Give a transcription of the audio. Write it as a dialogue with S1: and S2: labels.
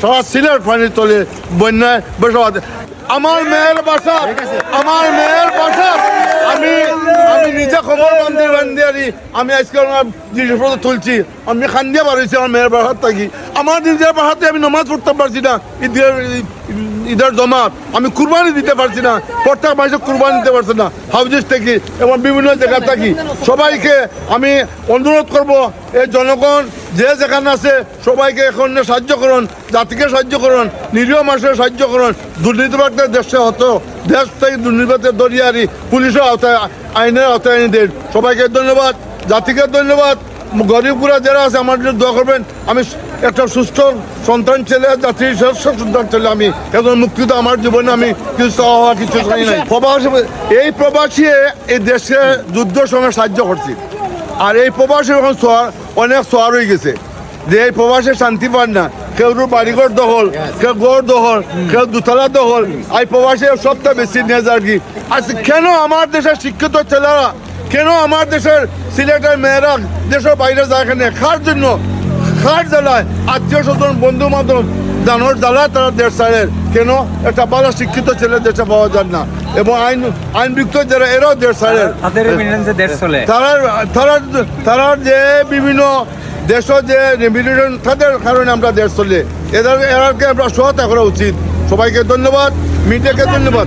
S1: সারা সিলেট পানির তলে বন্যায় বসবাস। আমার মেয়ের বাসা, আমার মেয়ের বাসা। আমি আমি নিজে খবর বান্ধি বান্ধিয়ারি আমি আজকে আমার জিনিসপত্র তুলছি। আমি খান্দিয়া বাড়িছি আমার মেয়ের বাসার থাকি। আমার নিজের বাসাতে আমি নমাজ পড়তে পারছি না। ঈদের ঈদের জমাত। আমি কুরবানি দিতে পারছি না। প্রত্যেক মাসে কুরবানি দিতে পারছি না। হাউজেস থেকে এবং বিভিন্ন জায়গা থাকি। সবাইকে আমি অনুরোধ করব এই জনগণ যে যেখানে আছে সবাইকে এখন সাহায্য করুন জাতিকে সাহায্য করুন নিরীহ মানুষের সাহায্য করুন। দুর্নীতিবাদদের দেশে হতো দেশ থেকে দুর্নীতিবাদের দরিয়ারি পুলিশের আওতায় আইনের আওতায় এনে দেন। সবাইকে ধন্যবাদ জাতিকে ধন্যবাদ। গরিবগুলা যারা আছে আমার জন্য দোয়া করবেন। আমি একটা সুস্থ সন্তান ছেলে জাতির শ্রেষ্ঠ সন্তান ছেলে আমি। এখন মুক্তিত আমার জীবনে আমি কিছু হওয়া কিছু চাই নাই। প্রবাসী এই প্রবাসী এই দেশে যুদ্ধ সময় সাহায্য করছি। আর এই প্রবাসী এখন সোয়ার, অনেক সোয়ার হয়ে গেছে। যে এই প্রবাসে শান্তি পান না, কেউ বাড়িঘর দখল, কেউ গড় দখল, কেউ দুতলা দখল এই প্রবাসে সবটা বেশি নিয়ে যায় আর কি। আচ্ছা কেন আমার দেশের শিক্ষিত ছেলেরা, কেন আমার দেশের সিলেটের মেয়েরা দেশের বাইরে যায় এখানে? খার জন্য? খার জ্বালায়? আত্মীয় স্বজন বন্ধু বান্ধব দানোর দ্বারা তারা দেশ ছাড়ের। কেন? একটা ভালো শিক্ষিত ছেলে দেশে পাওয়া যায় না। এবং আইন আইন বিক্ত যারা এরাও
S2: দেশ চলে।
S1: তারা তারা তারা যে বিভিন্ন দেশ যে রেমিডিয়েশন তাদের কারণে আমরা দেশ চলে। এদের এরাকে আমরা সহায়তা করা উচিত। সবাইকে ধন্যবাদ মিডিয়াকে ধন্যবাদ।